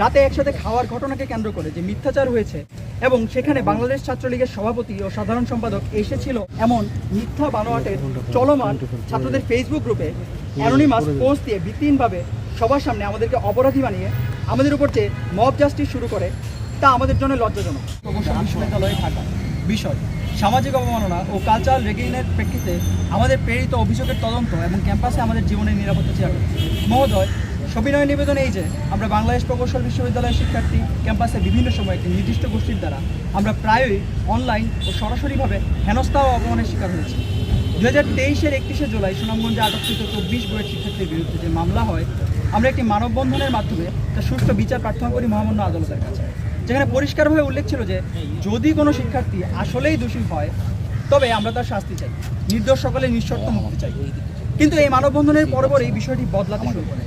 রাতে একসাথে খাওয়ার ঘটনাকে কেন্দ্র করে যে মিথ্যাচার হয়েছে এবং সেখানে বাংলাদেশ ছাত্রলীগের সভাপতি ও সাধারণ সম্পাদক এসেছিল এমন মিথ্যা বানোয়াটের চলমান ছাত্রদের ফেসবুক গ্রুপে অ্যানোনিমাস পোস্ট দিয়ে ভিত্তিহীনভাবে সবার সামনে আমাদেরকে অপরাধী বানিয়ে আমাদের উপর যে মব জাস্টিস শুরু করে, তা আমাদের জন্য লজ্জাজনক। বিশ্ববিদ্যালয়ে থাকা বিষয়, সামাজিক অবমাননা ও কালচারাল রেগিনের প্রেক্ষিতে আমাদের প্রেরিত অভিযোগের তদন্ত এবং ক্যাম্পাসে আমাদের জীবনের নিরাপত্তা চেয়ার। মহোদয় সবিনয় নিবেদন এই যে আমরা বাংলাদেশ প্রকৌশল বিশ্ববিদ্যালয়ের শিক্ষার্থী ক্যাম্পাসে বিভিন্ন সময় একটি নির্দিষ্ট গোষ্ঠীর দ্বারা আমরা প্রায়ই অনলাইন ও সরাসরিভাবে হেনস্থা ও অপমানের শিকার হয়েছি। দু হাজার তেইশের একত্রিশে জুলাই সুনামগঞ্জে আটককৃত চব্বিশ বইয়ের শিক্ষার্থীর বিরুদ্ধে যে মামলা হয়, আমরা একটি মানববন্ধনের মাধ্যমে তার সুষ্ঠু বিচার প্রার্থনা করি মহামান্য আদালতের কাছে। যেখানে পরিষ্কারভাবে উল্লেখ ছিল যে, যদি কোনো শিক্ষার্থী আসলেই দোষী হয়, তবে আমরা তার শাস্তি চাই। নির্দোষ সকলে নিঃশর্ত মুক্তি চাই। কিন্তু এই মানববন্ধনের পরপরই বিষয়টি বদলাতে শুরু করে।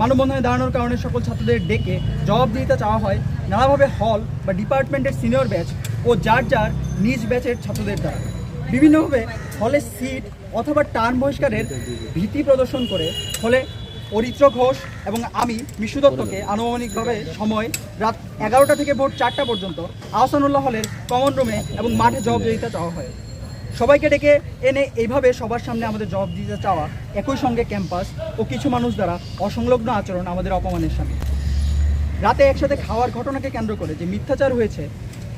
মানববন্ধনে দাঁড়ানোর কারণে সকল ছাত্রদের ডেকে জবাবদিহিতা চাওয়া হয়। নানাভাবে হল বা ডিপার্টমেন্টের সিনিয়র ব্যাচ ও যার যার নিজ ব্যাচের ছাত্রদের দ্বারা। বিভিন্নভাবে হলে সিট অথবা টার্ম বহিষ্কারের ভীতি প্রদর্শন করে। ফলে অরিত্র ঘোষ এবং আমি, মিশু দত্তকে আনুমানিকভাবে সময় রাত এগারোটা থেকে ভোর চারটা পর্যন্ত আহসানুল্লাহ হলের কমন রুমে এবং মাঠে জবাবদিহিতা চাওয়া হয়। সবাইকে ডেকে এনে এইভাবে সবার সামনে আমাদের জবাব দিতে চাওয়া একই সঙ্গে ক্যাম্পাস ও কিছু মানুষ দ্বারা অসংলগ্ন আচরণ আমাদের অপমানের সামনে রাতে একসাথে খাওয়ার ঘটনাকে কেন্দ্র করে যে মিথ্যাচার হয়েছে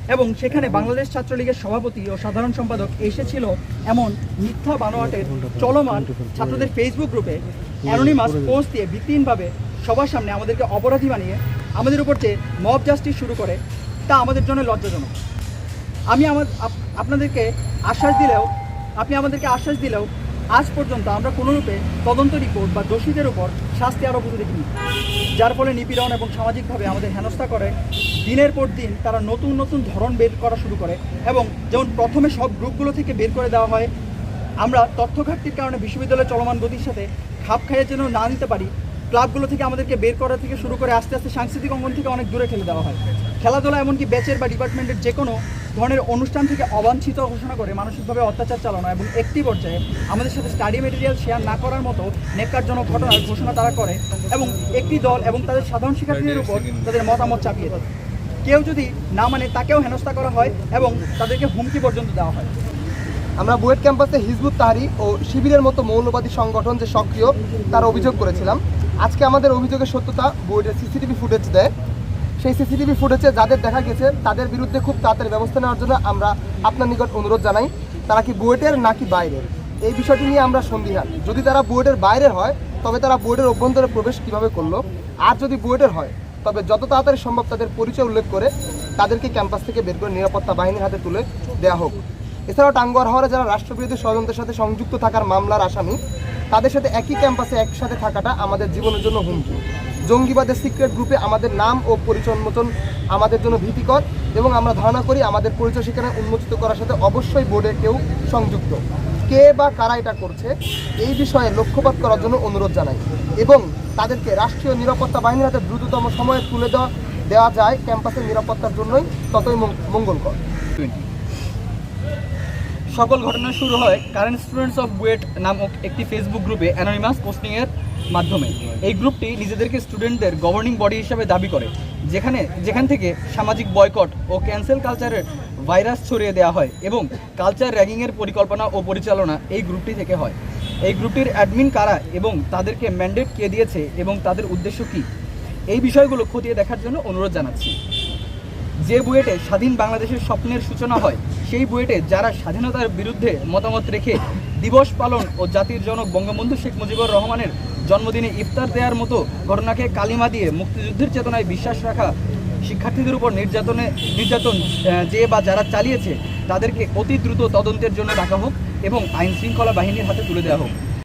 এবং সেখানে বাংলাদেশ ছাত্রলীগের সভাপতি ও সাধারণ সম্পাদক এসেছিল এমন মিথ্যা বানোয়াটের চলমান ছাত্রদের ফেসবুক গ্রুপে অ্যানোনিমাস পোস্ট দিয়ে ভিত্তিহীনভাবে সবার সামনে আমাদেরকে অপরাধী বানিয়ে আমাদের উপর যে মব জাস্টিস শুরু করে তা আমাদের জন্য লজ্জাজনক। আমি আমার আপনাদেরকে আশ্বাস দিলেও, আপনি আমাদেরকে আশ্বাস দিলেও আজ পর্যন্ত আমরা কোনোরূপে তদন্ত রিপোর্ট বা দোষীদের উপর শাস্তি আরোপ হতে দেখিনি। যার ফলে নিপীড়ন এবং সামাজিকভাবে আমাদের হেনস্থা করে, দিনের পর দিন তারা নতুন নতুন ধরন বের করা শুরু করে এবং যেমন প্রথমে সব গ্রুপগুলো থেকে বের করে দেওয়া হয়, আমরা তথ্য ঘাটতির কারণে বিশ্ববিদ্যালয়ের চলমান গতির সাথে খাপ খাইয়ে যেন না নিতে পারি ক্লাবগুলো থেকে আমাদেরকে বের করা থেকে শুরু করে আস্তে আস্তে সাংস্কৃতিক অঙ্গন থেকে অনেক দূরে ঠেলে দেওয়া হয়। খেলাধুলা এমনকি ব্যাচের বা ডিপার্টমেন্টের যে কোনো ধরনের অনুষ্ঠান থেকে অবাঞ্ছিত ঘোষণা করে মানসিকভাবে অত্যাচার চালানো এবং একটি পর্যায়ে আমাদের সাথে স্টাডি মেটেরিয়াল শেয়ার না করার মতো নেককারজনক ঘটনার ঘোষণা তারা করে এবং একটি দল এবং তাদের সাধারণ শিক্ষার্থীদের উপর তাদের মতামত চাপিয়ে দেয়। কেউ যদি না মানে তাকেও হেনস্থা করা হয় এবং তাদেরকে হুমকি পর্যন্ত দেওয়া হয়। আমরা বুয়েট ক্যাম্পাসে হিজবুত তাহারি ও শিবিরের মতো মৌলবাদী সংগঠন যে সক্রিয়, তার অভিযোগ করেছিলাম। আজকে আমাদের অভিযোগের সত্যতা বুয়েটের সিসিটিভি ফুটেজ দেয়। সেই সিসিটিভি ফুটেজে যাদের দেখা গেছে, তাদের বিরুদ্ধে খুব তাড়াতাড়ি ব্যবস্থা নেওয়ার জন্য আমরা আপনার নিকট অনুরোধ জানাই, তারা কি বুয়েটের নাকি বাইরের? এই বিষয়টি নিয়ে আমরা সন্দিহান। যদি তারা বুয়েটের বাইরের হয়, তবে তারা বুয়েটের অভ্যন্তরে প্রবেশ কীভাবে করল? আর যদি বুয়েটের হয়, তবে যত তাড়াতাড়ি সম্ভব তাদের পরিচয় উল্লেখ করে তাদেরকে ক্যাম্পাস থেকে বের করে নিরাপত্তা বাহিনীর হাতে তুলে দেওয়া হোক। এছাড়াও টাঙ্গুয়ার হওয়ারে যারা রাষ্ট্রবিরোধী ষড়যন্ত্রের সাথে সংযুক্ত থাকার মামলার আসামি তাদের সাথে একই ক্যাম্পাসে একসাথে থাকাটা আমাদের জীবনের জন্য হুমকি। জঙ্গিবাদের সিক্রেট গ্রুপে আমাদের নাম ও পরিচয় উন্মোচন আমাদের জন্য ভীতিকর এবং আমরা ধারণা করি আমাদের পরিচয় সেখানে উন্মোচিত করার সাথে অবশ্যই বোর্ডে কেউ সংযুক্ত। কে বা কারা এটা করছে, এই বিষয়ে লক্ষ্যপাত করার জন্য অনুরোধ জানাই এবং তাদেরকে রাষ্ট্রীয় নিরাপত্তা বাহিনীর হাতে দ্রুততম সময়ে তুলে দেওয়া দেওয়া যায় ক্যাম্পাসের নিরাপত্তার জন্যই ততই মঙ্গলকর। সকল ঘটনা শুরু হয় কারেন্ট স্টুডেন্টস অফ বুয়েট নামক একটি ফেসবুক গ্রুপে অ্যানোনিমাস পোস্টিংয়ের মাধ্যমে। এই গ্রুপটি নিজেদেরকে স্টুডেন্টদের গভর্নিং বডি হিসাবে দাবি করে, যেখানে, যেখান থেকে সামাজিক বয়কট ও ক্যান্সেল কালচারের ভাইরাস ছড়িয়ে দেওয়া হয় এবং কালচার র্যাগিংয়ের পরিকল্পনা ও পরিচালনা এই গ্রুপটি থেকে হয়। এই গ্রুপটির অ্যাডমিন কারা এবং তাদেরকে ম্যান্ডেট কে দিয়েছে এবং তাদের উদ্দেশ্য কী? এই বিষয়গুলো খতিয়ে দেখার জন্য অনুরোধ জানাচ্ছি। যে বুয়েটে স্বাধীন বাংলাদেশের স্বপ্নের সূচনা হয়, সেই বুয়েটে যারা স্বাধীনতার বিরুদ্ধে মতামত রেখে দিবস পালন ও জাতির জনক বঙ্গবন্ধু শেখ মুজিবুর রহমানের জন্মদিনে ইফতার দেওয়ার মতো ঘটনাকে কালিমা দিয়ে মুক্তিযুদ্ধের চেতনায় বিশ্বাস রাখা শিক্ষার্থীদের উপর নির্যাতনে, নির্যাতন যে বা যারা চালিয়েছে, তাদেরকে অতি দ্রুত তদন্তের জন্য রাখা হোক এবং আইন শৃঙ্খলা বাহিনীর হাতে তুলে দেওয়া হোক।